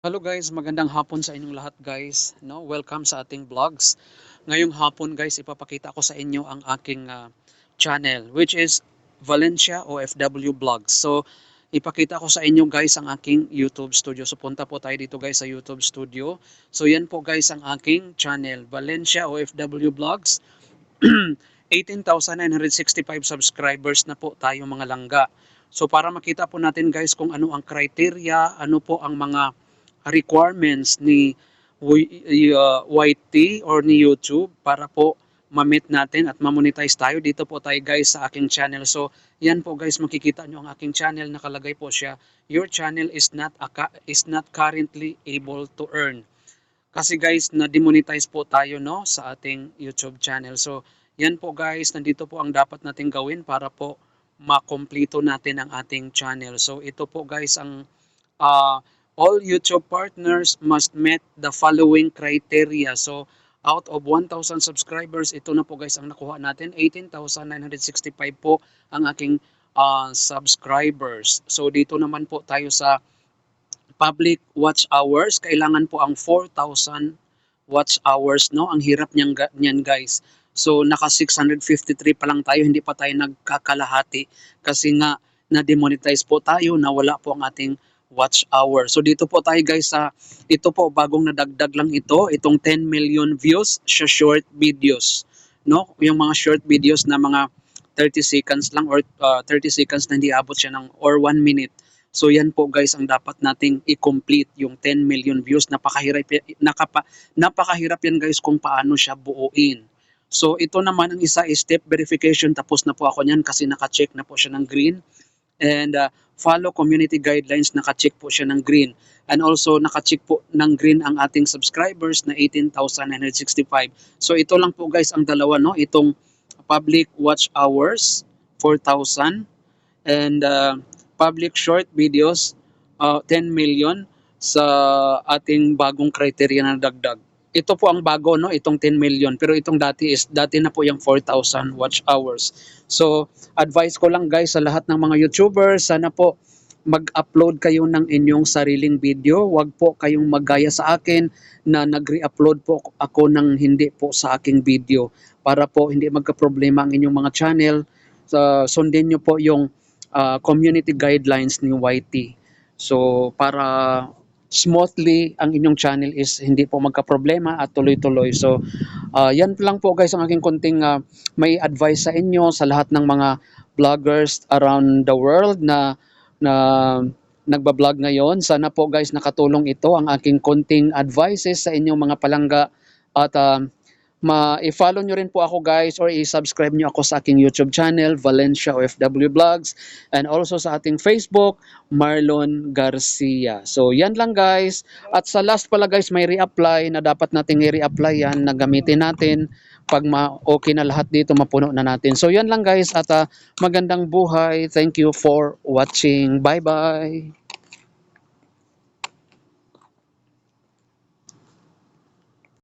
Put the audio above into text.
Hello guys, magandang hapon sa inyong lahat guys. No, welcome sa ating vlogs. Ngayong hapon guys, ipapakita ko sa inyo ang aking ah, channel which is Valencia OFW Vlogs. So, ipakita ko sa inyo guys ang aking YouTube studio. So, punta po tayo dito guys sa YouTube studio. So, yan po guys ang aking channel, Valencia OFW Vlogs. 18,965 subscribers na po tayo mga langga. So, para makita po natin guys kung ano ang criteria, ano po ang mga requirements ni uh, YT or ni YouTube para po ma-meet natin at ma-monetize tayo. Dito po tayo guys sa aking channel. So, yan po guys, makikita nyo ang aking channel. Nakalagay po siya, your channel is not, is not currently able to earn. Kasi guys, na-demonetize po tayo no sa ating YouTube channel. So, yan po guys, nandito po ang dapat natin gawin para po makomplito natin ang ating channel. So, ito po guys ang uh, all YouTube partners must meet the following criteria. So, out of 1,000 subscribers, ito na po guys ang nakuha natin. 18,965 po ang aking uh, subscribers. So, dito naman po tayo sa public watch hours. Kailangan po ang 4,000 watch hours, no? Ang hirap niyan, niyan guys. So, naka 653 pa lang tayo, hindi pa tayo nagkakalahati kasi nga na-demonetize po tayo, nawala po ang ating watch hour. So dito po tayo guys sa ito po bagong nadagdag lang ito, itong 10 million views sa short videos, no? Yung mga short videos na mga 30 seconds lang or uh, 30 seconds na hindi abot siya ng or 1 minute. So yan po guys ang dapat nating i-complete yung 10 million views. Napakahirap nakapa, napakahirap yan guys kung paano siya buuin. So ito naman ang isa is step verification tapos na po ako niyan kasi naka-check na po siya ng green and uh, follow community guidelines. Naka-check po siya ng green. And also naka-check po ng green ang ating subscribers na 18,965 so ito lang po guys ang dalawa no? Itong public watch hours 4,000 and uh, public short videos uh, 10 million sa ating bagong criteria na dagdag ito po ang bago no itong 10 million pero itong dati is dati na po yung 4,000 watch hours so advice ko lang guys sa lahat ng mga YouTubers, sana po mag-upload kayo ng inyong sariling video. Huwag po kayong magaya sa akin na nag-re-upload po ako ng hindi po sa aking video para po hindi magka-problema ang inyong mga channel. So, sundin nyo po yung ah, community guidelines ni YT. So, para smoothly ang inyong channel is hindi po magka-problema at tuloy-tuloy. So, ah, yan lang po guys ang aking konting ah, may advice sa inyo sa lahat ng mga vloggers around the world na na nagba-vlog ngayon. Sana po guys nakatulong ito ang aking konting advices sa inyong mga palangga at ah, ma-follow nyo rin po ako guys or i-subscribe nyo ako sa aking YouTube channel Valencia OFW Vlogs and also sa ating Facebook Marlon Garcia. So yan lang guys. At sa last pala guys may reapply na dapat nating i-reapply yan na gamitin natin pag ma okay na lahat dito mapuno na natin. So yan lang guys at ah, magandang buhay. Thank you for watching. Bye bye.